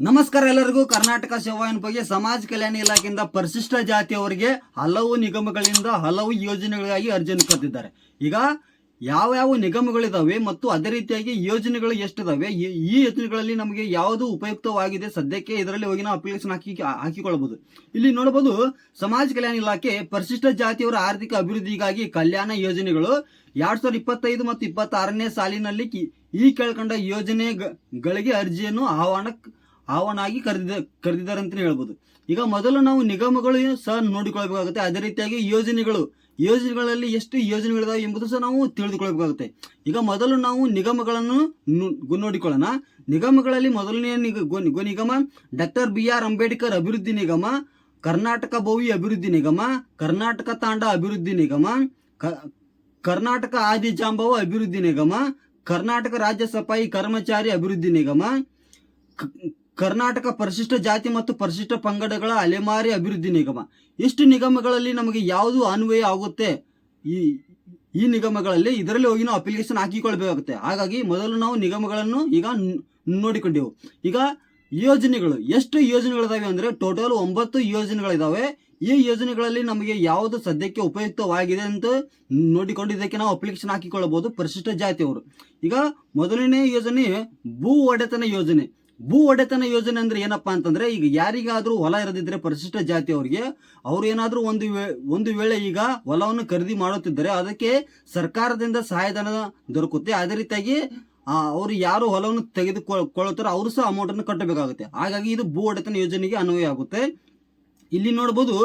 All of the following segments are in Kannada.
ನಮಸ್ಕಾರ ಎಲ್ಲರಿಗೂ. ಕರ್ನಾಟಕ ಸೇವಾ ಬಗ್ಗೆ ಸಮಾಜ ಕಲ್ಯಾಣ ಇಲಾಖೆಯಿಂದ ಪರಿಶಿಷ್ಟ ಜಾತಿಯವರಿಗೆ ಹಲವು ನಿಗಮಗಳಿಂದ ಹಲವು ಯೋಜನೆಗಳಿಗಾಗಿ ಅರ್ಜಿಯನ್ನು ಕರೆದಿದ್ದಾರೆ ಈಗ ಯಾವ ಯಾವ ನಿಗಮಗಳಿದಾವೆ ಮತ್ತು ಅದೇ ರೀತಿಯಾಗಿ ಯೋಜನೆಗಳು ಎಷ್ಟಿದಾವೆ, ಈ ಯೋಜನೆಗಳಲ್ಲಿ ನಮಗೆ ಯಾವುದು ಉಪಯುಕ್ತವಾಗಿದೆ ಸದ್ಯಕ್ಕೆ ಇದರಲ್ಲಿ ಹೋಗಿ ನಾವು ಅಪ್ಲಿಕೇಶನ್ ಹಾಕಿ, ಹಾಕಿಕೊಳ್ಳಬಹುದು. ಇಲ್ಲಿ ನೋಡಬಹುದು, ಸಮಾಜ ಕಲ್ಯಾಣ ಇಲಾಖೆ ಪರಿಶಿಷ್ಟ ಜಾತಿಯವರ ಆರ್ಥಿಕ ಅಭಿವೃದ್ಧಿಗಾಗಿ ಕಲ್ಯಾಣ ಯೋಜನೆಗಳು ಎರಡ್ ಸಾವಿರದ ಇಪ್ಪತ್ತೈದು ಮತ್ತು ಇಪ್ಪತ್ತಾರನೇ ಸಾಲಿನಲ್ಲಿ ಈ ಕೆಳಕಂಡ ಯೋಜನೆಗಳಿಗೆ ಅರ್ಜಿಯನ್ನು ಆಹ್ವಾನ ಆಹ್ವಾನಾಗಿ ಕರೆದಿದ ಕರೆದಿದ್ದಾರೆ ಅಂತಲೇ ಹೇಳ್ಬೋದು. ಈಗ ಮೊದಲು ನಾವು ನಿಗಮಗಳು ಸಹ ನೋಡಿಕೊಳ್ಬೇಕಾಗುತ್ತೆ. ಅದೇ ರೀತಿಯಾಗಿ ಯೋಜನೆಗಳು, ಯೋಜನೆಗಳಲ್ಲಿ ಎಷ್ಟು ಯೋಜನೆಗಳಿದಾವೆ ಎಂಬುದು ಸಹ ನಾವು ತಿಳಿದುಕೊಳ್ಬೇಕಾಗುತ್ತೆ. ಈಗ ಮೊದಲು ನಾವು ನಿಗಮಗಳನ್ನು ನೋಡಿಕೊಳ್ಳೋಣ. ನಿಗಮಗಳಲ್ಲಿ ಮೊದಲನೆಯ ನಿಗ, ಗೊ- ನಿಗಮ, ಡಾಕ್ಟರ್ ಬಿ ಆರ್ ಅಂಬೇಡ್ಕರ್ ಅಭಿವೃದ್ಧಿ ನಿಗಮ, ಕರ್ನಾಟಕ ಭವಿ ಅಭಿವೃದ್ಧಿ ನಿಗಮ, ಕರ್ನಾಟಕ ತಾಂಡ ಅಭಿವೃದ್ಧಿ ನಿಗಮ ಕರ್ನಾಟಕ ಕರ್ನಾಟಕ ಆದಿಜಾಂಬವ ಅಭಿವೃದ್ಧಿ ನಿಗಮ, ಕರ್ನಾಟಕ ರಾಜ್ಯ ಸಫಾಯಿ ಕರ್ಮಚಾರಿ ಅಭಿವೃದ್ಧಿ ನಿಗಮ ಕರ್ನಾಟಕ ಪರಿಶಿಷ್ಟ ಜಾತಿ ಮತ್ತು ಪರಿಶಿಷ್ಟ ಪಂಗಡಗಳ ಅಲೆಮಾರಿ ಅಭಿವೃದ್ಧಿ ನಿಗಮ. ಇಷ್ಟು ನಿಗಮಗಳಲ್ಲಿ ನಮಗೆ ಯಾವುದು ಅನ್ವಯ ಆಗುತ್ತೆ? ಈ ಈ ನಿಗಮಗಳಲ್ಲಿ ಇದರಲ್ಲಿ ಹೋಗಿ ನಾವು ಅಪ್ಲಿಕೇಶನ್ ಹಾಕಿಕೊಳ್ಬೇಕಾಗುತ್ತೆ. ಹಾಗಾಗಿ ಮೊದಲು ನಾವು ನಿಗಮಗಳನ್ನು ಈಗ ನೋಡಿಕೊಂಡೆವು. ಈಗ ಯೋಜನೆಗಳು. ಎಷ್ಟು ಯೋಜನೆಗಳಿದಾವೆ ಅಂದರೆ ಟೋಟಲ್ ಒಂಬತ್ತು ಯೋಜನೆಗಳಿದ್ದಾವೆ ಈ ಯೋಜನೆಗಳಲ್ಲಿ ನಮಗೆ ಯಾವುದು ಸದ್ಯಕ್ಕೆ ಉಪಯುಕ್ತವಾಗಿದೆ ಅಂತ ನೋಡಿಕೊಂಡು ಇದಕ್ಕೆ ನಾವು ಅಪ್ಲಿಕೇಶನ್ ಹಾಕಿಕೊಳ್ಳಬಹುದು ಪರಿಶಿಷ್ಟ ಜಾತಿಯವರು. ಈಗ ಮೊದಲನೇ ಯೋಜನೆ ಭೂ ಒಡೆತನ ಯೋಜನೆ. ಭೂ ಒಡೆತನ ಯೋಜನೆ ಅಂದ್ರೆ ಏನಪ್ಪಾ ಅಂತಂದ್ರೆ, ಈಗ ಯಾರಿಗಾದ್ರೂ ಹೊಲ ಇರದಿದ್ರೆ ಪರಿಶಿಷ್ಟ ಜಾತಿ ಅವರಿಗೆ, ಅವ್ರು ಏನಾದ್ರೂ ಒಂದು ಒಂದು ವೇಳೆ ಈಗ ಹೊಲವನ್ನು ಖರೀದಿ ಮಾಡುತ್ತಿದ್ದರೆ ಅದಕ್ಕೆ ಸರ್ಕಾರದಿಂದ ಸಹಾಯಧನ ದೊರಕುತ್ತೆ. ಅದೇ ರೀತಿಯಾಗಿ ಅವರು ಯಾರು ಹೊಲವನ್ನು ತೆಗೆದುಕೊಳ್ಳುತ್ತಾರೋ ಅವರು ಸಹ ಅಮೌಂಟ್ ಅನ್ನು ಕಟ್ಟಬೇಕಾಗುತ್ತೆ. ಹಾಗಾಗಿ ಇದು ಭೂ ಒಡೆತನ ಯೋಜನೆಗೆ ಅನ್ವಯ ಆಗುತ್ತೆ. ಇಲ್ಲಿ ನೋಡಬಹುದು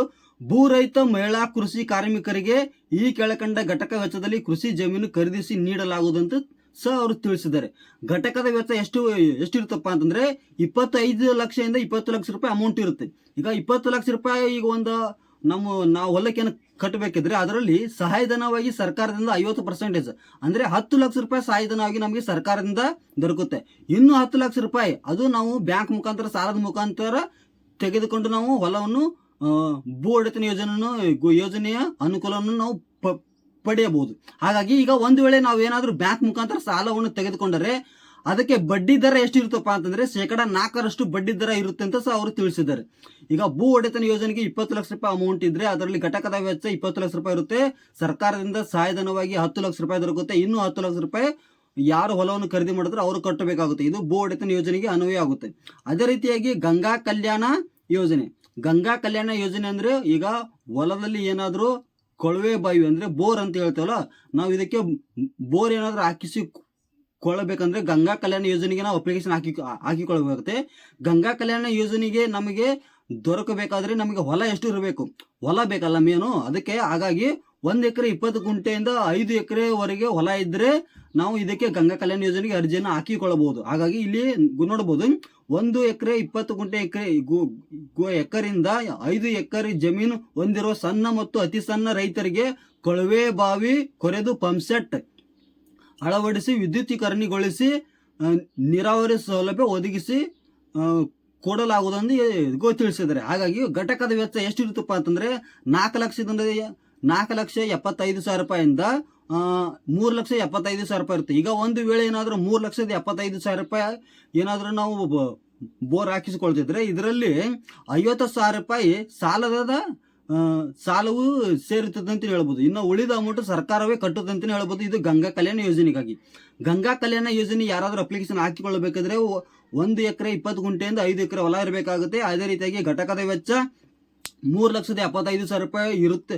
ಭೂ ರೈತ ಮಹಿಳಾ ಕೃಷಿ ಕಾರ್ಮಿಕರಿಗೆ ಈ ಕೆಳಕಂಡ ಘಟಕ ವೆಚ್ಚದಲ್ಲಿ ಕೃಷಿ ಜಮೀನು ಖರೀದಿಸಿ ನೀಡಲಾಗುವುದಂತ ಸಹ ಅವರು ತಿಳಿಸಿದ್ದಾರೆ. ಘಟಕದ ವೆಚ್ಚ ಎಷ್ಟು, ಎಷ್ಟಿರುತ್ತಪ್ಪ ಅಂತಂದ್ರೆ ಇಪ್ಪತ್ತೈದು ಲಕ್ಷದಿಂದ ಇಪ್ಪತ್ತು ಲಕ್ಷ ರೂಪಾಯಿ ಅಮೌಂಟ್ ಇರುತ್ತೆ. ಈಗ ಇಪ್ಪತ್ತು ಲಕ್ಷ ರೂಪಾಯಿ ಈಗ ಒಂದು ನಮ್ಮ, ನಾವು ಹೊಲಕ್ಕೆ ಕಟ್ಟಬೇಕಿದ್ರೆ ಅದರಲ್ಲಿ ಸಹಾಯಧನವಾಗಿ ಸರ್ಕಾರದಿಂದ ಐವತ್ತು ಪರ್ಸೆಂಟೇಜ್ ಅಂದ್ರೆ ಹತ್ತು ಲಕ್ಷ ರೂಪಾಯಿ ಸಹಾಯಧನವಾಗಿ ನಮಗೆ ಸರ್ಕಾರದಿಂದ ದೊರಕುತ್ತೆ. ಇನ್ನು ಹತ್ತು ಲಕ್ಷ ರೂಪಾಯಿ, ಅದು ನಾವು ಬ್ಯಾಂಕ್ ಮುಖಾಂತರ, ಸಾಲದ ಮುಖಾಂತರ ತೆಗೆದುಕೊಂಡು ನಾವು ಹೊಲವನ್ನು ಭೂ ಒಡೆತನ ಯೋಜನೆಯನ್ನು, ಯೋಜನೆಯ ಅನುಕೂಲವನ್ನು ನಾವು ಪಡೆಯಬಹುದು. ಹಾಗಾಗಿ ಈಗ ಒಂದು ವೇಳೆ ನಾವು ಏನಾದರೂ ಬ್ಯಾಂಕ್ ಮುಖಾಂತರ ಸಾಲವನ್ನು ತೆಗೆದುಕೊಂಡರೆ ಅದಕ್ಕೆ ಬಡ್ಡಿ ದರ ಎಷ್ಟಿರುತ್ತಪ್ಪ ಅಂತಂದ್ರೆ ಶೇಕಡ ನಾಲ್ಕರಷ್ಟು ಬಡ್ಡಿ ದರ ಇರುತ್ತೆ ಅಂತ ಸಹ ಅವರು ತಿಳಿಸಿದ್ದಾರೆ. ಈಗ ಭೂ ಒಡೆತನ ಯೋಜನೆಗೆ ಇಪ್ಪತ್ತು ಲಕ್ಷ ರೂಪಾಯಿ ಅಮೌಂಟ್ ಇದ್ರೆ ಅದರಲ್ಲಿ ಘಟಕದ ವೆಚ್ಚ ಇಪ್ಪತ್ತು ಲಕ್ಷ ರೂಪಾಯಿ ಇರುತ್ತೆ. ಸರ್ಕಾರದಿಂದ ಸಹಾಯಧನವಾಗಿ ಹತ್ತು ಲಕ್ಷ ರೂಪಾಯಿ ದೊರಕುತ್ತೆ. ಇನ್ನು ಹತ್ತು ಲಕ್ಷ ರೂಪಾಯಿ ಯಾರು ಹೊಲವನ್ನು ಖರೀದಿ ಮಾಡಿದ್ರೆ ಅವರು ಕಟ್ಟಬೇಕಾಗುತ್ತೆ. ಇದು ಭೂ ಒಡೆತನ ಯೋಜನೆಗೆ ಅನ್ವಯ ಆಗುತ್ತೆ. ಅದೇ ರೀತಿಯಾಗಿ ಗಂಗಾ ಕಲ್ಯಾಣ ಯೋಜನೆ. ಗಂಗಾ ಕಲ್ಯಾಣ ಯೋಜನೆ ಅಂದ್ರೆ ಈಗ ಹೊಲದಲ್ಲಿ ಏನಾದರೂ ಕೊಳವೆ ಬಾವಿ ಅಂದ್ರೆ ಬೋರ್ ಅಂತ ಹೇಳ್ತೇವಲ್ಲ, ನಾವು ಇದಕ್ಕೆ ಬೋರ್ ಏನಾದರೂ ಹಾಕಿಸಿ ಕೊಳ್ಳಬೇಕಂದ್ರೆ ಗಂಗಾ ಕಲ್ಯಾಣ ಯೋಜನೆಗೆ ನಾವು ಅಪ್ಲಿಕೇಶನ್ ಹಾಕಿ ಹಾಕಿಕೊಳ್ಬೇಕಾಗುತ್ತೆ ಗಂಗಾ ಕಲ್ಯಾಣ ಯೋಜನೆಗೆ ನಮಗೆ ದೊರಕಬೇಕಾದ್ರೆ ನಮಗೆ ಹೊಲ ಎಷ್ಟು ಇರಬೇಕು? ಹೊಲ ಬೇಕಲ್ಲ ಮೇನು ಅದಕ್ಕೆ ಹಾಗಾಗಿ ಒಂದು ಎಕರೆ ಇಪ್ಪತ್ತು ಗುಂಟೆಯಿಂದ ಐದು ಎಕರೆವರೆಗೆ ಹೊಲ ಇದ್ರೆ ನಾವು ಇದಕ್ಕೆ ಗಂಗಾ ಕಲ್ಯಾಣ ಯೋಜನೆಗೆ ಅರ್ಜಿಯನ್ನು ಹಾಕಿಕೊಳ್ಳಬಹುದು. ಹಾಗಾಗಿ ಇಲ್ಲಿ ನೋಡಬಹುದು ಒಂದು ಎಕರೆ ಇಪ್ಪತ್ತು ಗುಂಟೆ ಎಕರೆ ಎಕರಿಂದ ಐದು ಎಕರೆ ಜಮೀನು ಹೊಂದಿರುವ ಸಣ್ಣ ಮತ್ತು ಅತಿ ಸಣ್ಣ ರೈತರಿಗೆ ಕೊಳವೆ ಬಾವಿ ಕೊರೆದು ಪಂಪ್ಸೆಟ್ ಅಳವಡಿಸಿ ವಿದ್ಯುತೀಕರಣಗೊಳಿಸಿ ನೀರಾವರಿ ಸೌಲಭ್ಯ ಒದಗಿಸಿ ಕೊಡಲಾಗುವುದು ಎಂದು ಗೋ ತಿಳಿಸಿದ್ದಾರೆ. ಹಾಗಾಗಿ ಘಟಕದ ವೆಚ್ಚ ಎಷ್ಟಿರುತ್ತಪ್ಪ ಅಂತಂದ್ರೆ ನಾಲ್ಕು ಲಕ್ಷದಿಂದ ನಾಲ್ಕು ಲಕ್ಷ ಎಪ್ಪತ್ತೈದು ಸಾವಿರ ರೂಪಾಯಿಂದ ಮೂರು ಲಕ್ಷ ಎಪ್ಪತ್ತೈದು ಸಾವಿರ ರೂಪಾಯಿ ಇರುತ್ತೆ. ಈಗ ಒಂದು ವೇಳೆ ಏನಾದರೂ ಮೂರು ಲಕ್ಷದ ಎಪ್ಪತ್ತೈದು ಸಾವಿರ ರೂಪಾಯಿ ಏನಾದರೂ ನಾವು ಬೋರ್ ಹಾಕಿಸಿಕೊಳ್ತಿದ್ರೆ ಇದರಲ್ಲಿ ಐವತ್ತು ಸಾವಿರ ರೂಪಾಯಿ ಸಾಲದ ಸಾಲವು ಸೇರುತ್ತದೆ ಅಂತ ಹೇಳ್ಬೋದು. ಇನ್ನು ಉಳಿದ ಅಮೌಂಟ್ ಸರ್ಕಾರವೇ ಕಟ್ಟುತ್ತೆ ಅಂತಲೇ ಹೇಳ್ಬೋದು. ಇದು ಗಂಗಾ ಕಲ್ಯಾಣ ಯೋಜನೆಗಾಗಿ. ಗಂಗಾ ಕಲ್ಯಾಣ ಯೋಜನೆ ಯಾರಾದರೂ ಅಪ್ಲಿಕೇಶನ್ ಹಾಕಿಕೊಳ್ಳಬೇಕಾದ್ರೆ ಒಂದು ಎಕರೆ ಇಪ್ಪತ್ತು ಗುಂಟೆಯಿಂದ ಐದು ಎಕರೆ ಹೊಲ ಇರಬೇಕಾಗುತ್ತೆ. ಅದೇ ರೀತಿಯಾಗಿ ಘಟಕದ ವೆಚ್ಚ ಮೂರು ಲಕ್ಷದ ಎಪ್ಪತ್ತೈದು ಸಾವಿರ ರೂಪಾಯಿ ಇರುತ್ತೆ.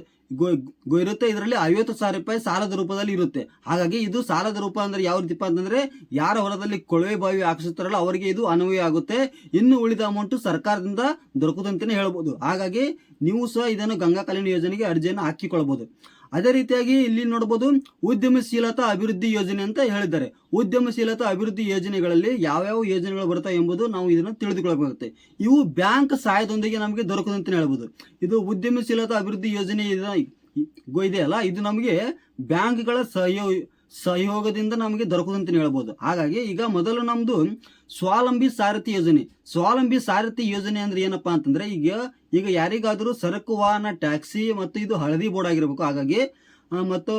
ಇರುತ್ತೆ, ಇದರಲ್ಲಿ ಐವತ್ತು ಸಾವಿರ ರೂಪಾಯಿ ಸಾಲದ ರೂಪದಲ್ಲಿ ಇರುತ್ತೆ. ಹಾಗಾಗಿ ಇದು ಸಾಲದ ರೂಪ ಅಂದ್ರೆ ಯಾವ ರೀತಿಪ್ಪ ಅಂತಂದ್ರೆ ಯಾರ ಹೊಲದಲ್ಲಿ ಕೊಳವೆ ಬಾವಿ ಹಾಕಿಸುತ್ತಾರಲ್ಲ ಅವರಿಗೆ ಇದು ಅನ್ವಯ ಆಗುತ್ತೆ. ಇನ್ನು ಉಳಿದ ಅಮೌಂಟ್ ಸರ್ಕಾರದಿಂದ ದೊರಕುದಂತಾನೆ ಹೇಳ್ಬೋದು. ಹಾಗಾಗಿ ನೀವು ಸಹ ಇದನ್ನು ಗಂಗಾ ಕಲ್ಯಾಣ ಯೋಜನೆಗೆ ಅರ್ಜಿಯನ್ನು ಹಾಕಿಕೊಳ್ಳಬಹುದು ಅದೇ ರೀತಿಯಾಗಿ ಇಲ್ಲಿ ನೋಡಬಹುದು ಉದ್ಯಮಶೀಲತಾ ಅಭಿವೃದ್ಧಿ ಯೋಜನೆ ಅಂತ ಹೇಳಿದ್ದಾರೆ. ಉದ್ಯಮಶೀಲತಾ ಅಭಿವೃದ್ಧಿ ಯೋಜನೆಗಳಲ್ಲಿ ಯಾವ್ಯಾವ ಯೋಜನೆಗಳು ಬರುತ್ತಾ ಎಂಬುದು ನಾವು ಇದನ್ನು ತಿಳಿದುಕೊಳ್ಳಬೇಕಾಗುತ್ತೆ ಇವು ಬ್ಯಾಂಕ್ ಸಹಾಯದೊಂದಿಗೆ ನಮಗೆ ದೊರಕದಂತ ಹೇಳ್ಬೋದು. ಇದು ಉದ್ಯಮಶೀಲತಾ ಅಭಿವೃದ್ಧಿ ಯೋಜನೆ ಇದೆ- ಅಲ್ಲ ಇದು ನಮಗೆ ಬ್ಯಾಂಕ್ಗಳ ಸಹಯೋ ಸಹಯೋಗದಿಂದ ನಮಗೆ ದೊರಕುದಂತ ಹೇಳ್ಬೋದು. ಹಾಗಾಗಿ ಈಗ ಮೊದಲು ನಮ್ದು ಸ್ವಾವಲಂಬಿ ಸಾರಥಿ ಯೋಜನೆ. ಸ್ವಾವಲಂಬಿ ಸಾರಥಿ ಯೋಜನೆ ಅಂದ್ರೆ ಏನಪ್ಪಾ ಅಂತಂದ್ರೆ ಈಗ ಈಗ ಯಾರಿಗಾದರೂ ಸರಕು, ವಾಹನ, ಟ್ಯಾಕ್ಸಿ ಮತ್ತು ಇದು ಹಳದಿ ಬೋರ್ಡ್ ಆಗಿರ್ಬೇಕು. ಹಾಗಾಗಿ ಮತ್ತು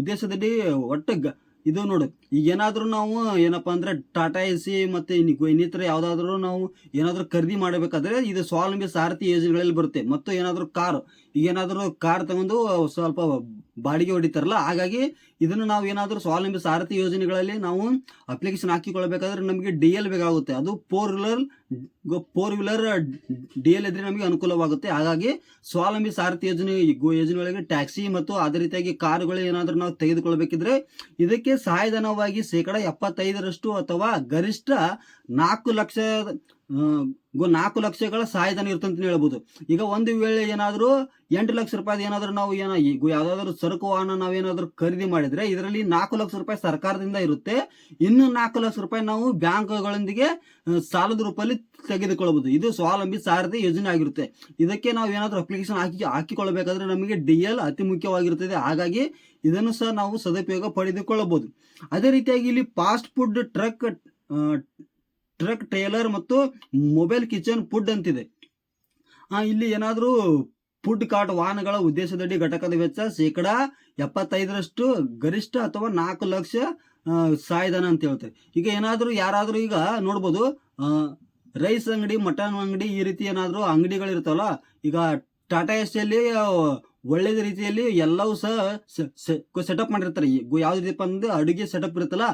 ಉದ್ದೇಶದಲ್ಲಿ ಒಟ್ಟು ಇದು ನೋಡು. ಈಗ ಏನಾದರೂ ನಾವು ಏನಪ್ಪಾ ಅಂದ್ರೆ ಟಾಟಾ ಎ ಸಿ ಮತ್ತೆ ಇನ್ನು ಇನ್ನಿತರ ಯಾವುದಾದ್ರೂ ನಾವು ಏನಾದರೂ ಖರೀದಿ ಮಾಡಬೇಕಾದ್ರೆ ಇದು ಸ್ವಾವಲಂಬಿ ಸಾರಥಿ ಯೋಜನೆಗಳಲ್ಲಿ ಬರುತ್ತೆ. ಮತ್ತು ಏನಾದರೂ ಕಾರ್, ಈಗ ಏನಾದರೂ ಕಾರ್ ತಗೊಂಡು ಸ್ವಲ್ಪ ಬಾಡಿಗೆ ಹೊಡಿತಾರಲ್ಲ, ಹಾಗಾಗಿ ಇದನ್ನು ನಾವು ಏನಾದರೂ ಸ್ವಾವಲಂಬಿ ಸಾರಥಿ ಯೋಜನೆಗಳಲ್ಲಿ ನಾವು ಅಪ್ಲಿಕೇಶನ್ ಹಾಕಿಕೊಳ್ಬೇಕಾದ್ರೆ ನಮಗೆ ಡಿ ಎಲ್ ಬೇಕಾಗುತ್ತೆ. ಅದು four wheeler four wheeler D L ಇದ್ರೆ ನಮಗೆ ಅನುಕೂಲವಾಗುತ್ತೆ. ಹಾಗಾಗಿ ಸ್ವಾವಲಂಬಿ ಸಾರಥಿ ಯೋಜನೆ ಯೋಜನೆಗಳಿಗೆ ಟ್ಯಾಕ್ಸಿ ಮತ್ತು ಅದೇ ರೀತಿಯಾಗಿ ಕಾರುಗಳು ಏನಾದರೂ ನಾವು ತೆಗೆದುಕೊಳ್ಬೇಕಿದ್ರೆ ಇದಕ್ಕೆ ಸಹಾಯಧನವಾಗಿ ಶೇಕಡ ಎಪ್ಪತ್ತೈದರಷ್ಟು ಅಥವಾ ಗರಿಷ್ಠ ನಾಲ್ಕು ಲಕ್ಷ ನಾಲ್ಕು ಲಕ್ಷಗಳ ಸಹಾಯಧನ ಇರ್ತಂತ ಹೇಳ್ಬೋದು. ಈಗ ಒಂದು ವೇಳೆ ಏನಾದರೂ ಎಂಟು ಲಕ್ಷ ರೂಪಾಯಿ ಏನಾದರೂ ನಾವು ಏನೋ ಈಗ ಯಾವುದಾದ್ರೂ ಸರಕು ವಾಹನ ನಾವೇನಾದರೂ ಖರೀದಿ ಮಾಡಿದ್ರೆ ಇದರಲ್ಲಿ ನಾಲ್ಕು ಲಕ್ಷ ರೂಪಾಯಿ ಸರ್ಕಾರದಿಂದ ಇರುತ್ತೆ. ಇನ್ನು ನಾಲ್ಕು ಲಕ್ಷ ರೂಪಾಯಿ ನಾವು ಬ್ಯಾಂಕ್ಗಳೊಂದಿಗೆ ಸಾಲದ ರೂಪದಲ್ಲಿ ತೆಗೆದುಕೊಳ್ಳಬಹುದು ಇದು ಸ್ವಾವಲಂಬಿ ಸಾರಥಿ ಯೋಜನೆ ಆಗಿರುತ್ತೆ. ಇದಕ್ಕೆ ನಾವು ಏನಾದರೂ ಅಪ್ಲಿಕೇಶನ್ ಹಾಕಿ ಹಾಕಿಕೊಳ್ಳಬೇಕಾದ್ರೆ ನಮಗೆ ಡಿ ಎಲ್ ಅತಿ ಮುಖ್ಯವಾಗಿರುತ್ತದೆ. ಹಾಗಾಗಿ ಇದನ್ನು ಸಹ ನಾವು ಸದುಪಯೋಗ ಪಡೆದುಕೊಳ್ಳಬಹುದು. ಅದೇ ರೀತಿಯಾಗಿ ಇಲ್ಲಿ fast food truck truck trailer ಮತ್ತು ಮೊಬೈಲ್ ಕಿಚನ್ ಫುಡ್ ಅಂತಿದೆ. ಇಲ್ಲಿ ಏನಾದರೂ ಫುಡ್ ಕಾರ್ಟ್ ವಾಹನಗಳ ಉದ್ದೇಶದಡಿ ಘಟಕದ ವೆಚ್ಚ ಶೇಕಡ ಎಪ್ಪತ್ತೈದರಷ್ಟು ಗರಿಷ್ಠ ಅಥವಾ ನಾಲ್ಕು ಲಕ್ಷ ಆ, ಅಂತ ಹೇಳ್ತಾರೆ. ಈಗ ಏನಾದರೂ ಯಾರಾದರೂ ಈಗ ನೋಡ್ಬೋದು ರೈಸ್ ಅಂಗಡಿ ಮಟನ್ ಅಂಗಡಿ ಈ ರೀತಿ ಏನಾದರೂ ಅಂಗಡಿಗಳಿರ್ತಾವಲ್ಲ ಈಗ ಟಾಟಾ ಎಸ್ ಅಲ್ಲಿ ಒಳ್ಳೆಯ ರೀತಿಯಲ್ಲಿ ಎಲ್ಲವೂ ಸಹ ಸೆಟಪ್ ಮಾಡಿರ್ತಾರೆ. ಯಾವ್ದು ರೀತಿಯಪ್ಪ ಅಂದ್ರೆ ಅಡುಗೆ ಸೆಟಪ್ ಇರುತ್ತಲ್ಲ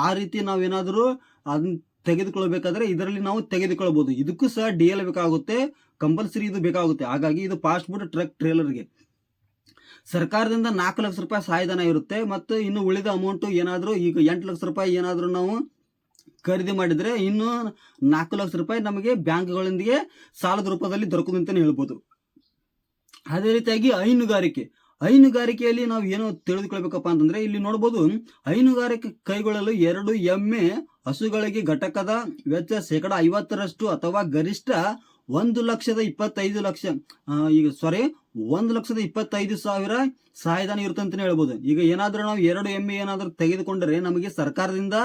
ಆ ರೀತಿ ನಾವೇನಾದರೂ ಅದನ್ನ ತೆಗೆದುಕೊಳ್ಬೇಕಾದ್ರೆ ಇದರಲ್ಲಿ ನಾವು ತೆಗೆದುಕೊಳ್ಬಹುದು ಇದಕ್ಕೂ ಸಹ ಡಿ ಎಲ್ ಬೇಕಾಗುತ್ತೆ. ಕಂಪಲ್ಸರಿ ಇದು ಬೇಕಾಗುತ್ತೆ. ಹಾಗಾಗಿ ಇದು ಫಾಸ್ಟ್ ಫುಡ್ ಟ್ರಕ್ ಟ್ರೇಲರ್ಗೆ ಸರ್ಕಾರದಿಂದ ನಾಲ್ಕು ಲಕ್ಷ ರೂಪಾಯಿ ಸಹಾಯಧನ ಇರುತ್ತೆ. ಮತ್ತು ಇನ್ನು ಉಳಿದ ಅಮೌಂಟ್ ಏನಾದರೂ ಈಗ ಎಂಟು ಲಕ್ಷ ರೂಪಾಯಿ ಏನಾದರೂ ನಾವು ಖರೀದಿ ಮಾಡಿದರೆ ಇನ್ನು ನಾಲ್ಕು ಲಕ್ಷ ರೂಪಾಯಿ ನಮಗೆ ಬ್ಯಾಂಕ್ಗಳೊಂದಿಗೆ ಸಾಲದ ರೂಪದಲ್ಲಿ ದೊರಕುದು ಅಂತಲೇ ಹೇಳ್ಬೋದು. ಅದೇ ರೀತಿಯಾಗಿ ಹೈನುಗಾರಿಕೆ. ಹೈನುಗಾರಿಕೆಯಲ್ಲಿ ನಾವು ಏನು ತಿಳಿದುಕೊಳ್ಬೇಕಪ್ಪ ಅಂತಂದರೆ ಇಲ್ಲಿ ನೋಡ್ಬೋದು ಹೈನುಗಾರಿಕೆ ಕೈಗೊಳ್ಳಲು ಎರಡು ಎಮ್ಮೆ ಹಸುಗಳಿಗೆ ಘಟಕದ ವೆಚ್ಚ ಶೇಕಡ ಐವತ್ತರಷ್ಟು ಅಥವಾ ಗರಿಷ್ಠ ಒಂದು ಲಕ್ಷದ ಇಪ್ಪತ್ತೈದು ಲಕ್ಷ ಈಗ ಸಾರಿ ಒಂದು ಲಕ್ಷದ ಇಪ್ಪತ್ತೈದು ಸಾವಿರ ಸಹಾಯಧನ ಇರುತ್ತೆ ಅಂತಲೇ ಹೇಳ್ಬೋದು. ಈಗ ಏನಾದರೂ ನಾವು ಎರಡು ಎಮ್ಮೆ ಏನಾದರೂ ತೆಗೆದುಕೊಂಡರೆ ನಮಗೆ ಸರ್ಕಾರದಿಂದ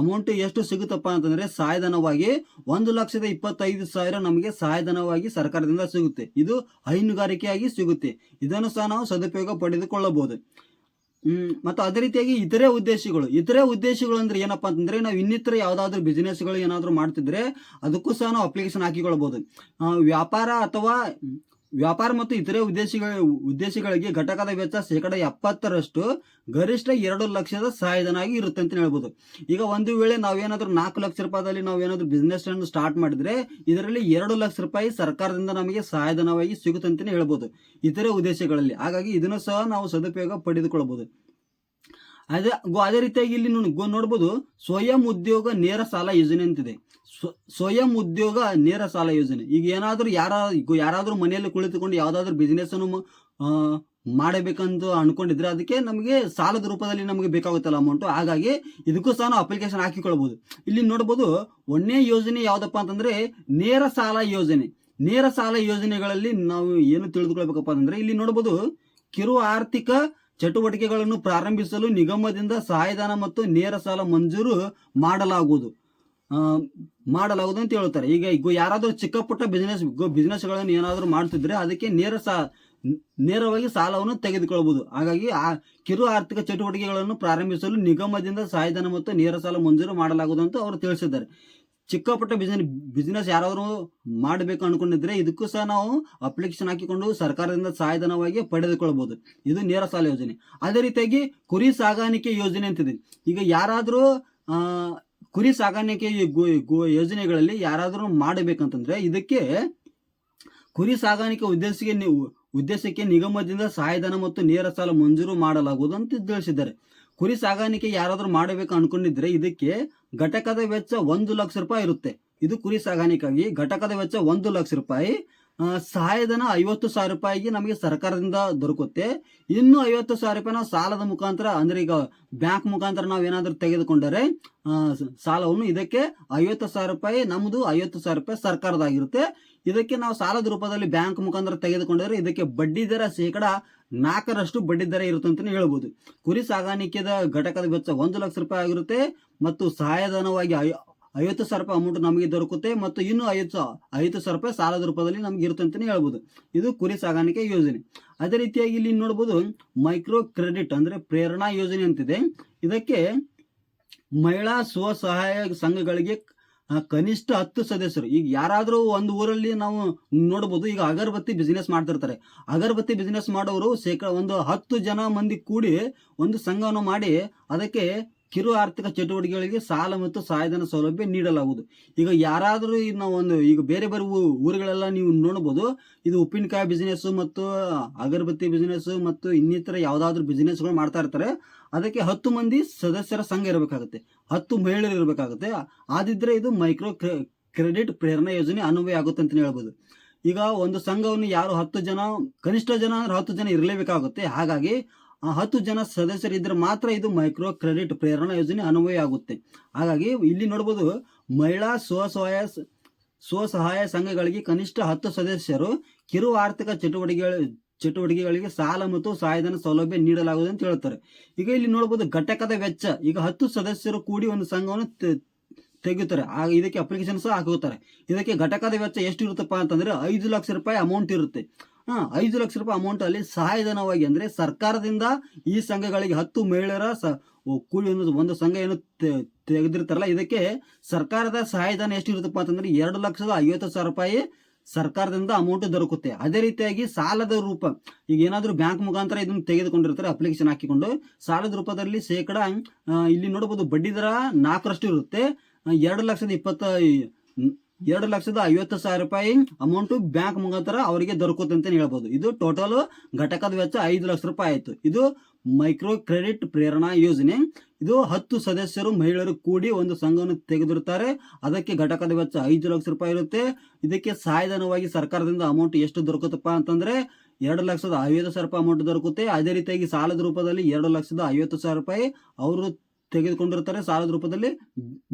ಅಮೌಂಟ್ ಎಷ್ಟು ಸಿಗುತ್ತಪ್ಪ ಅಂತಂದರೆ ಸಹಾಯಧನವಾಗಿ ಒಂದು ಲಕ್ಷದ ಇಪ್ಪತ್ತೈದು ಸಾವಿರ ನಮಗೆ ಸಹಾಯಧನವಾಗಿ ಸರ್ಕಾರದಿಂದ ಸಿಗುತ್ತೆ. ಇದು ಹೈನುಗಾರಿಕೆಯಾಗಿ ಸಿಗುತ್ತೆ. ಇದನ್ನು ಸಹ ನಾವು ಸದುಪಯೋಗ ಪಡೆದುಕೊಳ್ಳಬಹುದು. ಹ್ಮ್, ಮತ್ತು ಅದೇ ರೀತಿಯಾಗಿ ಇತರೆ ಉದ್ದೇಶಗಳು. ಇತರೆ ಉದ್ದೇಶಗಳು ಅಂದ್ರೆ ಏನಪ್ಪಾ ಅಂತಂದ್ರೆ ನಾವು ಇನ್ನಿತರ ಯಾವ್ದಾದ್ರು ಬಿಸಿನೆಸ್ಗಳು ಏನಾದ್ರು ಮಾಡ್ತಿದ್ರೆ ಅದಕ್ಕೂ ಸಹ ನಾವು ಅಪ್ಲಿಕೇಶನ್ ಹಾಕಿಕೊಳ್ಬಹುದು ವ್ಯಾಪಾರ ಅಥವಾ ವ್ಯಾಪಾರ ಮತ್ತು ಇತರೆ ಉದ್ದೇಶಗಳ, ಉದ್ದೇಶಗಳಿಗೆ ಘಟಕದ ವೆಚ್ಚ ಶೇಕಡ ಎಪ್ಪತ್ತರಷ್ಟು ಗರಿಷ್ಠ ಎರಡು ಲಕ್ಷದ ಸಹಾಯಧನ ಆಗಿ ಇರುತ್ತೆ ಅಂತ ಹೇಳ್ಬೋದು. ಈಗ ಒಂದು ವೇಳೆ ನಾವೇನಾದರೂ ನಾಲ್ಕು ಲಕ್ಷ ರೂಪಾಯಿದಲ್ಲಿ ನಾವೇನಾದರೂ ಬಿಸ್ನೆಸ್ ಅನ್ನು ಸ್ಟಾರ್ಟ್ ಮಾಡಿದ್ರೆ ಇದರಲ್ಲಿ ಎರಡು ಲಕ್ಷ ರೂಪಾಯಿ ಸರ್ಕಾರದಿಂದ ನಮಗೆ ಸಹಾಯಧನವಾಗಿ ಸಿಗುತ್ತೆ ಅಂತಲೇ ಹೇಳ್ಬೋದು. ಇತರೆ ಉದ್ದೇಶಗಳಲ್ಲಿ. ಹಾಗಾಗಿ ಇದನ್ನು ಸಹ ನಾವು ಸದುಪಯೋಗ ಪಡೆದುಕೊಳ್ಳಬಹುದು ಅದೇ ಅದೇ ರೀತಿಯಾಗಿ ಇಲ್ಲಿ ನೋಡ್ಬೋದು, ಸ್ವಯಂ ಉದ್ಯೋಗ ನೇರ ಸಾಲ ಯೋಜನೆ ಅಂತಿದೆ. ಸ್ವ- ಸ್ವಯಂ ಉದ್ಯೋಗ ನೇರ ಸಾಲ ಯೋಜನೆ. ಈಗ ಏನಾದರೂ ಯಾರ ಯಾರಾದರೂ ಮನೆಯಲ್ಲಿ ಕುಳಿತುಕೊಂಡು ಯಾವುದಾದ್ರೂ ಬಿಸ್ನೆಸ್ ಅನ್ನು ಮಾಡಬೇಕಂತ ಅನ್ಕೊಂಡಿದ್ರೆ ಅದಕ್ಕೆ ನಮಗೆ ಸಾಲದ ರೂಪದಲ್ಲಿ ನಮಗೆ ಬೇಕಾಗುತ್ತಲ್ಲ ಅಮೌಂಟು ಹಾಗಾಗಿ ಇದಕ್ಕೂ ಸಹ ನಾವು ಅಪ್ಲಿಕೇಶನ್ ಹಾಕಿಕೊಳ್ಬೋದು. ಇಲ್ಲಿ ನೋಡ್ಬೋದು ಒಂದನೇ ಯೋಜನೆ ಯಾವುದಪ್ಪ ಅಂತಂದ್ರೆ ನೇರ ಸಾಲ ಯೋಜನೆ. ನೇರ ಸಾಲ ಯೋಜನೆಗಳಲ್ಲಿ ನಾವು ಏನು ತಿಳಿದುಕೊಳ್ಬೇಕಪ್ಪ ಅಂತಂದರೆ ಇಲ್ಲಿ ನೋಡ್ಬೋದು, ಕಿರು ಆರ್ಥಿಕ ಚಟುವಟಿಕೆಗಳನ್ನು ಪ್ರಾರಂಭಿಸಲು ನಿಗಮದಿಂದ ಸಹಾಯಧನ ಮತ್ತು ನೇರ ಸಾಲ ಮಂಜೂರು ಮಾಡಲಾಗುವುದು. ಮಾಡಲಾಗುವುದು ಅಂತ ಹೇಳ್ತಾರೆ. ಈಗ ಈಗ ಯಾರಾದರೂ ಚಿಕ್ಕ ಪುಟ್ಟ ಬಿಸ್ನೆಸ್ ಬಿಸ್ನೆಸ್ಗಳನ್ನು ಏನಾದರೂ ಮಾಡ್ತಿದ್ರೆ ಅದಕ್ಕೆ ನೇರ ಸಾ ನೇರವಾಗಿ ಸಾಲವನ್ನು ತೆಗೆದುಕೊಳ್ಳಬಹುದು ಹಾಗಾಗಿ ಆ ಕಿರು ಆರ್ಥಿಕ ಚಟುವಟಿಕೆಗಳನ್ನು ಪ್ರಾರಂಭಿಸಲು ನಿಗಮದಿಂದ ಸಹಾಯಧನ ಮತ್ತು ನೇರ ಸಾಲ ಮಂಜೂರು ಮಾಡಲಾಗುವುದು ಅಂತ ಅವರು ತಿಳಿಸಿದ್ದಾರೆ. ಚಿಕ್ಕ ಪುಟ್ಟ ಬಿಸ್ನೆಸ್ ಬಿಸ್ನೆಸ್ ಯಾರಾದರೂ ಮಾಡಬೇಕು ಅನ್ಕೊಂಡಿದ್ರೆ ಇದಕ್ಕೂ ಸಹ ನಾವು ಅಪ್ಲಿಕೇಶನ್ ಹಾಕಿಕೊಂಡು ಸರ್ಕಾರದಿಂದ ಸಹಾಯಧನವಾಗಿ ಪಡೆದುಕೊಳ್ಳಬಹುದು ಇದು ನೇರ ಸಾಲ ಯೋಜನೆ. ಅದೇ ರೀತಿಯಾಗಿ ಕುರಿ ಸಾಗಾಣಿಕೆ ಯೋಜನೆ ಅಂತಿದೆ. ಈಗ ಯಾರಾದರೂ ಕುರಿ ಸಾಗಾಣಿಕೆ ಯೋಜನೆಗಳಲ್ಲಿ ಯಾರಾದರೂ ಮಾಡಬೇಕಂತಂದ್ರೆ ಇದಕ್ಕೆ ಕುರಿ ಸಾಗಾಣಿಕೆ ಉದ್ದೇಶಕ್ಕೆ ಉದ್ದೇಶಕ್ಕೆ ನಿಗಮದಿಂದ ಸಹಾಯಧನ ಮತ್ತು ನೇರ ಸಾಲ ಮಂಜೂರು ಮಾಡಲಾಗುವುದು ಅಂತ ತಿಳಿಸಿದ್ದಾರೆ. ಕುರಿ ಸಾಗಾಣಿಕೆ ಯಾರಾದರೂ ಮಾಡಬೇಕು ಅನ್ಕೊಂಡಿದ್ರೆ ಇದಕ್ಕೆ ಘಟಕದ ವೆಚ್ಚ ಒಂದು ಲಕ್ಷ ರೂಪಾಯಿ ಇರುತ್ತೆ. ಇದು ಕುರಿ ಸಾಗಾಣಿಕೆಗಾಗಿ ಘಟಕದ ವೆಚ್ಚ ಒಂದು ಲಕ್ಷ ರೂಪಾಯಿ. ಸಹಾಯಧನ ಐವತ್ತು ಸಾವಿರ ರೂಪಾಯಿಗೆ ನಮಗೆ ಸರ್ಕಾರದಿಂದ ದೊರಕುತ್ತೆ. ಇನ್ನು ಐವತ್ತು ಸಾವಿರ ರೂಪಾಯಿ ನಾವು ಸಾಲದ ಮುಖಾಂತರ ಅಂದ್ರೆ ಈಗ ಬ್ಯಾಂಕ್ ಮುಖಾಂತರ ನಾವು ಏನಾದರೂ ತೆಗೆದುಕೊಂಡರೆ ಸಾಲವನ್ನು ಇದಕ್ಕೆ ಐವತ್ತು ಸಾವಿರ ರೂಪಾಯಿ ನಮ್ಮದು ಐವತ್ತು ಸಾವಿರ ರೂಪಾಯಿ ಸರ್ಕಾರದಾಗಿರುತ್ತೆ. ಇದಕ್ಕೆ ನಾವು ಸಾಲದ ರೂಪದಲ್ಲಿ ಬ್ಯಾಂಕ್ ಮುಖಾಂತರ ತೆಗೆದುಕೊಂಡರೆ ಇದಕ್ಕೆ ಬಡ್ಡಿ ದರ ಶೇಕಡ ನಾಲ್ಕರಷ್ಟು ಬಡ್ಡಿ ದರ ಇರುತ್ತೆ ಅಂತಲೇ ಹೇಳ್ಬೋದು. ಕುರಿ ಸಾಗಾಣಿಕೆದ ಘಟಕದ ವೆಚ್ಚ ಒಂದು ಲಕ್ಷ ರೂಪಾಯಿ ಆಗಿರುತ್ತೆ ಮತ್ತು ಸಹಾಯಧನವಾಗಿ ಐವತ್ತು ಸಾವಿರ ರೂಪಾಯಿ ಅಮೌಂಟ್ ನಮಗೆ ದೊರಕುತ್ತೆ ಮತ್ತು ಇನ್ನೂ ಐವತ್ತು ಐವತ್ತು ಸಾವಿರ ರೂಪಾಯಿ ಸಾಲದ ರೂಪದಲ್ಲಿ ನಮ್ಗೆ ಇರುತ್ತೆ ಅಂತಲೇ ಹೇಳ್ಬೋದು. ಇದು ಕುರಿ ಸಾಗಾಣಿಕೆ ಯೋಜನೆ. ಅದೇ ರೀತಿಯಾಗಿ ಇಲ್ಲಿ ನೋಡ್ಬೋದು ಮೈಕ್ರೋ ಕ್ರೆಡಿಟ್ ಅಂದರೆ ಪ್ರೇರಣಾ ಯೋಜನೆ ಅಂತಿದೆ. ಇದಕ್ಕೆ ಮಹಿಳಾ ಸ್ವಸಹಾಯ ಸಂಘಗಳಿಗೆ ಕನಿಷ್ಠ ಹತ್ತು ಸದಸ್ಯರು. ಈಗ ಯಾರಾದರೂ ಒಂದು ಊರಲ್ಲಿ ನಾವು ನೋಡ್ಬೋದು, ಈಗ ಅಗರಬತ್ತಿ ಬಿಸ್ನೆಸ್ ಮಾಡ್ತಿರ್ತಾರೆ. ಅಗರಬತ್ತಿ ಬಿಸ್ನೆಸ್ ಮಾಡೋರು ಶೇಕಡ ಒಂದು ಹತ್ತು ಜನ ಮಂದಿ ಕೂಡಿ ಒಂದು ಸಂಘವನ್ನು ಮಾಡಿ ಅದಕ್ಕೆ ಕಿರು ಆರ್ಥಿಕ ಚಟುವಟಿಕೆಗಳಿಗೆ ಸಾಲ ಮತ್ತು ಸಹಾಯಧನ ಸೌಲಭ್ಯ ನೀಡಲಾಗುವುದು. ಈಗ ಯಾರಾದರೂ ಇನ್ನು ಒಂದು, ಈಗ ಬೇರೆ ಬೇರೆ ಊರುಗಳೆಲ್ಲ ನೀವು ನೋಡ್ಬೋದು. ಇದು ಉಪ್ಪಿನಕಾಯಿ ಬಿಸ್ನೆಸ್ಸು ಮತ್ತು ಅಗರಬತ್ತಿ ಬಿಸ್ನೆಸ್ಸು ಮತ್ತು ಇನ್ನಿತರ ಯಾವುದಾದ್ರೂ ಬಿಸ್ನೆಸ್ಗಳು ಮಾಡ್ತಾ ಇರ್ತಾರೆ. ಅದಕ್ಕೆ ಹತ್ತು ಮಂದಿ ಸದಸ್ಯರ ಸಂಘ ಇರಬೇಕಾಗುತ್ತೆ. ಹತ್ತು ಮಹಿಳೆಯರು ಇರಬೇಕಾಗುತ್ತೆ. ಆದಿದ್ರೆ ಇದು ಮೈಕ್ರೋ ಕ್ರೆಡಿಟ್ ಪ್ರೇರಣಾ ಯೋಜನೆ ಅನ್ವಯ ಆಗುತ್ತೆ ಅಂತ ಹೇಳ್ಬೋದು. ಈಗ ಒಂದು ಸಂಘವನ್ನು ಯಾರು ಹತ್ತು ಜನ, ಕನಿಷ್ಠ ಜನ ಅಂದ್ರೆ ಹತ್ತು ಜನ ಇರಲೇಬೇಕಾಗುತ್ತೆ. ಹಾಗಾಗಿ ಆ ಹತ್ತು ಜನ ಸದಸ್ಯರಿದ್ದರೆ ಮಾತ್ರ ಇದು ಮೈಕ್ರೋ ಕ್ರೆಡಿಟ್ ಪ್ರೇರಣಾ ಯೋಜನೆ ಅನ್ವಯ ಆಗುತ್ತೆ. ಹಾಗಾಗಿ ಇಲ್ಲಿ ನೋಡ್ಬೋದು ಮಹಿಳಾ ಸ್ವಸಹಾಯ ಸ್ವಸಹಾಯ ಸಂಘಗಳಿಗೆ ಕನಿಷ್ಠ ಹತ್ತು ಸದಸ್ಯರು ಕಿರು ಆರ್ಥಿಕ ಚಟುವಟಿಕೆಗಳ, ಚಟುವಟಿಕೆಗಳಿಗೆ ಸಾಲ ಮತ್ತು ಸಹಾಯಧನ ಸೌಲಭ್ಯ ನೀಡಲಾಗುವುದು ಅಂತ ಹೇಳ್ತಾರೆ. ಈಗ ಇಲ್ಲಿ ನೋಡ್ಬೋದು ಘಟಕದ ವೆಚ್ಚ, ಈಗ ಹತ್ತು ಸದಸ್ಯರು ಕೂಡಿ ಒಂದು ಸಂಘವನ್ನು ತೆಗಿತಾರೆ ಆಗ ಇದಕ್ಕೆ ಅಪ್ಲಿಕೇಶನ್ ಸಹ ಹಾಕುತ್ತಾರೆ. ಇದಕ್ಕೆ ಘಟಕದ ವೆಚ್ಚ ಎಷ್ಟು ಇರುತ್ತಪ್ಪ ಅಂತಂದ್ರೆ ಐದು ಲಕ್ಷ ರೂಪಾಯಿ ಅಮೌಂಟ್ ಇರುತ್ತೆ. ಹಾ, ಐದು ಲಕ್ಷ ರೂಪಾಯಿ ಅಮೌಂಟ್ ಅಲ್ಲಿ ಸಹಾಯಧನವಾಗಿ ಅಂದ್ರೆ ಸರ್ಕಾರದಿಂದ ಈ ಸಂಘಗಳಿಗೆ ಹತ್ತು ಮಹಿಳೆಯರ ಸ ಅನ್ನೋದು ಕೂಡಿ ಒಂದು ಸಂಘ ಏನು ತೆಗೆದಿರ್ತಾರಲ್ಲ, ಇದಕ್ಕೆ ಸರ್ಕಾರದ ಸಹಾಯಧನ ಎಷ್ಟು ಇರುತ್ತಪ್ಪ ಅಂತಂದ್ರೆ ಎರಡು ಲಕ್ಷದ ಐವತ್ತು ಸಾವಿರ ರೂಪಾಯಿ ಸರ್ಕಾರದಿಂದ ಅಮೌಂಟ್ ದೊರಕುತ್ತೆ. ಅದೇ ರೀತಿಯಾಗಿ ಸಾಲದ ರೂಪ, ಈಗ ಏನಾದರೂ ಬ್ಯಾಂಕ್ ಮುಖಾಂತರ ಇದನ್ನು ತೆಗೆದುಕೊಂಡಿರ್ತಾರೆ ಅಪ್ಲಿಕೇಶನ್ ಹಾಕಿಕೊಂಡು, ಸಾಲದ ರೂಪದಲ್ಲಿ ಶೇಕಡ ಇಲ್ಲಿ ನೋಡಬಹುದು ಬಡ್ಡಿ ದರ ನಾಲ್ಕರಷ್ಟು ಇರುತ್ತೆ ಎರಡು ಲಕ್ಷದ ಇಪ್ಪತ್ತ ಎರಡು ಲಕ್ಷದ ಐವತ್ತು ಸಾವಿರ ರೂಪಾಯಿ ಅಮೌಂಟ್ ಬ್ಯಾಂಕ್ ಮುಖಾಂತರ ಅವರಿಗೆ ದೊರಕುತ್ತೆ ಅಂತ ಹೇಳ್ಬೋದು. ಇದು ಟೋಟಲ್ ಘಟಕದ ವೆಚ್ಚ ಐದು ಲಕ್ಷ ರೂಪಾಯಿ ಆಯಿತು. ಇದು ಮೈಕ್ರೋ ಕ್ರೆಡಿಟ್ ಪ್ರೇರಣಾ ಯೋಜನೆ. ಇದು ಹತ್ತು ಸದಸ್ಯರು ಮಹಿಳೆಯರು ಕೂಡಿ ಒಂದು ಸಂಘವನ್ನು ತೆಗೆದಿರುತ್ತಾರೆ. ಅದಕ್ಕೆ ಘಟಕದ ವೆಚ್ಚ ಐದು ಲಕ್ಷ ರೂಪಾಯಿ ಇರುತ್ತೆ. ಇದಕ್ಕೆ ಸಹಾಯಧನವಾಗಿ ಸರ್ಕಾರದಿಂದ ಅಮೌಂಟ್ ಎಷ್ಟು ದೊರಕುತ್ತಪ್ಪ ಅಂತಂದ್ರೆ ಎರಡು ಲಕ್ಷದ ಐವತ್ತು ಸಾವಿರ ರೂಪಾಯಿ ಅಮೌಂಟ್ ದೊರಕುತ್ತೆ. ಅದೇ ರೀತಿಯಾಗಿ ಸಾಲದ ರೂಪದಲ್ಲಿ ಎರಡು ಲಕ್ಷದ ಐವತ್ತು ಸಾವಿರ ರೂಪಾಯಿ ಅವರು ತೆಗೆದುಕೊಂಡಿರ್ತಾರೆ ಸಾಲದ ರೂಪದಲ್ಲಿ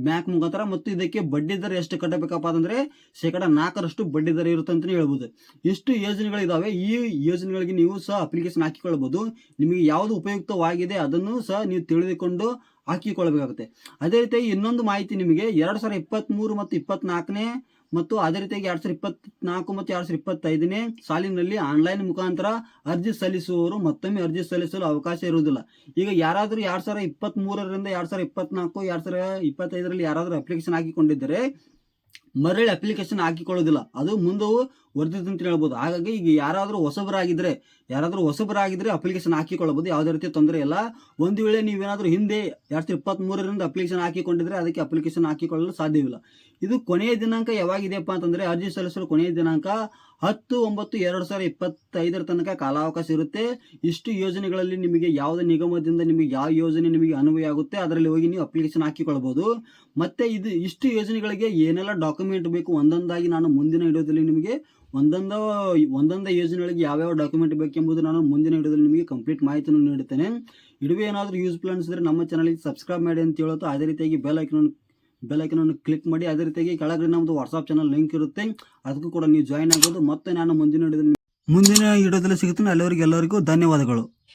ಬ್ಯಾಂಕ್ ಮುಖಾಂತರ ಮತ್ತು ಇದಕ್ಕೆ ಬಡ್ಡಿ ದರ ಎಷ್ಟು ಕಟ್ಟಬೇಕಪ್ಪ ಅಂತಂದ್ರೆ ಶೇಕಡ ನಾಲ್ಕರಷ್ಟು ಬಡ್ಡಿ ದರ ಇರುತ್ತೆ ಅಂತಲೇ ಹೇಳ್ಬೋದು. ಎಷ್ಟು ಯೋಜನೆಗಳಿದಾವೆ? ಈ ಯೋಜನೆಗಳಿಗೆ ನೀವು ಸಹ ಅಪ್ಲಿಕೇಶನ್ ಹಾಕಿಕೊಳ್ಳಬಹುದು. ನಿಮಗೆ ಯಾವುದು ಉಪಯುಕ್ತವಾಗಿದೆ ಅದನ್ನು ಸಹ ನೀವು ತಿಳಿದುಕೊಂಡು ಹಾಕಿಕೊಳ್ಳಬೇಕಾಗುತ್ತೆ. ಅದೇ ರೀತಿ ಇನ್ನೊಂದು ಮಾಹಿತಿ ನಿಮಗೆ ಎರಡು ಸಾವಿರದ ಇಪ್ಪತ್ತ್ಮೂರು ಮತ್ತು ಇಪ್ಪತ್ನಾಲ್ಕನೇ ಮತ್ತು ಅದೇ ರೀತಿಯಾಗಿ ಎರಡ್ ಸಾವಿರದ ಇಪ್ಪತ್ನಾಲ್ಕು ಮತ್ತು ಎರಡ್ ಸಾವಿರದ ಇಪ್ಪತ್ತೈದನೇ ಸಾಲಿನಲ್ಲಿ ಆನ್ಲೈನ್ ಮುಖಾಂತರ ಅರ್ಜಿ ಸಲ್ಲಿಸುವವರು ಮತ್ತೊಮ್ಮೆ ಅರ್ಜಿ ಸಲ್ಲಿಸಲು ಅವಕಾಶ ಇರುವುದಿಲ್ಲ. ಈಗ ಯಾರಾದರೂ ಎರಡ್ ಸಾವಿರದ ಇಪ್ಪತ್ತ್ಮೂರರಿಂದ ಎರಡ್ ಸಾವಿರದ ಇಪ್ಪತ್ನಾಲ್ಕು, ಎರಡ್ ಸಾವಿರದ ಇಪ್ಪತ್ತೈದರಲ್ಲಿ ಯಾರಾದರೂ ಅಪ್ಲಿಕೇಶನ್ ಹಾಕಿಕೊಂಡಿದ್ದರೆ ಮರಳಿ ಅಪ್ಲಿಕೇಶನ್ ಹಾಕಿಕೊಳ್ಳೋದಿಲ್ಲ. ಅದು ಮುಂದೆ ವರ್ಧಿತ ಅಂತ ಹೇಳ್ಬೋದು. ಹಾಗಾಗಿ ಈಗ ಯಾರಾದರೂ ಹೊಸಬರಾಗಿದ್ದರೆ ಯಾರಾದರೂ ಹೊಸಬರಾಗಿದ್ದರೆ ಅಪ್ಲಿಕೇಶನ್ ಹಾಕಿಕೊಳ್ಳಬಹುದು. ಯಾವುದೇ ರೀತಿ ತೊಂದರೆ ಇಲ್ಲ. ಒಂದು ವೇಳೆ ನೀವೇನಾದರೂ ಹಿಂದೆ ಎರಡು ಸಾವಿರದ ಇಪ್ಪತ್ತ್ಮೂರರಿಂದ ಅಪ್ಲಿಕೇಶನ್ ಹಾಕಿಕೊಂಡಿದ್ರೆ ಅದಕ್ಕೆ ಅಪ್ಲಿಕೇಶನ್ ಹಾಕಿಕೊಳ್ಳಲು ಸಾಧ್ಯವಿಲ್ಲ. ಇದು ಕೊನೆಯ ದಿನಾಂಕ ಯಾವಾಗಿದೆಯಪ್ಪ ಅಂತಂದರೆ, ಅರ್ಜಿ ಸಲ್ಲಿಸಲು ಕೊನೆಯ ದಿನಾಂಕ ಹತ್ತು, ಒಂಬತ್ತು, ಎರಡು ಸಾವಿರದ ಇಪ್ಪತ್ತೈದರ ತನಕ ಕಾಲಾವಕಾಶ ಇರುತ್ತೆ. ಇಷ್ಟು ಯೋಜನೆಗಳಲ್ಲಿ ನಿಮಗೆ ಯಾವುದೇ ನಿಗಮದಿಂದ ನಿಮಗೆ ಯಾವ ಯೋಜನೆ ನಿಮಗೆ ಅನ್ವಯ ಆಗುತ್ತೆ, ಅದರಲ್ಲಿ ಹೋಗಿ ನೀವು ಅಪ್ಲಿಕೇಶನ್ ಹಾಕಿಕೊಳ್ಬೋದು. ಮತ್ತು ಇದು ಇಷ್ಟು ಯೋಜನೆಗಳಿಗೆ ಏನೆಲ್ಲ ಡಾಕ್ಯುಮೆಂಟ್ ಬೇಕು ಒಂದೊಂದಾಗಿ ನಾನು ಮುಂದಿನ ವಿಡಿಯೋದಲ್ಲಿ ನಿಮಗೆ ಒಂದೊಂದ, ಒಂದೊಂದು ಯೋಜನೆಗಳಿಗೆ ಯಾವ್ಯಾವ ಡಾಕ್ಯುಮೆಂಟ್ ಬೇಕೆಂಬುದು ನಾನು ಮುಂದಿನ ವಿಡಿಯೋದಲ್ಲಿ ನಿಮಗೆ ಕಂಪ್ಲೀಟ್ ಮಾಹಿತಿಯನ್ನು ನೀಡುತ್ತೇನೆ. ಇಡುವೆ ಏನಾದರೂ ಯೂಸ್ಫುಲ್ ಅನಿಸಿದ್ರೆ ನಮ್ಮ ಚಾನಲ್ಗೆ ಸಬ್ಸ್ಕ್ರೈಬ್ ಮಾಡಿ ಅಂತ ಹೇಳೋದು ಅದೇ ರೀತಿಯಾಗಿ ಬೆಲ್ ಐಕನ್ ಬೆಲ್ ಐಕನನ್ನು ಕ್ಲಿಕ್ ಮಾಡಿ, ಅದೇ ರೀತಿಯಾಗಿ ಕೆಳಗಡೆ ನಮ್ಮದು ವಾಟ್ಸಪ್ ಚಾನಲ್ ಲಿಂಕ್ ಇರುತ್ತೆ. ಅದಕ್ಕೂ ಕೂಡ ನೀವು ಜಾಯಿನ್ ಆಗ್ಬೋದು. ಮತ್ತೆ ನಾನು ಮುಂದಿನ ಮುಂದಿನ ವಿಡಿಯೋದಲ್ಲಿ ಸಿಗುತ್ತೇನೆ. ಅಲ್ಲಿವರೆಗೆ ಎಲ್ಲರಿಗೂ ಧನ್ಯವಾದಗಳು.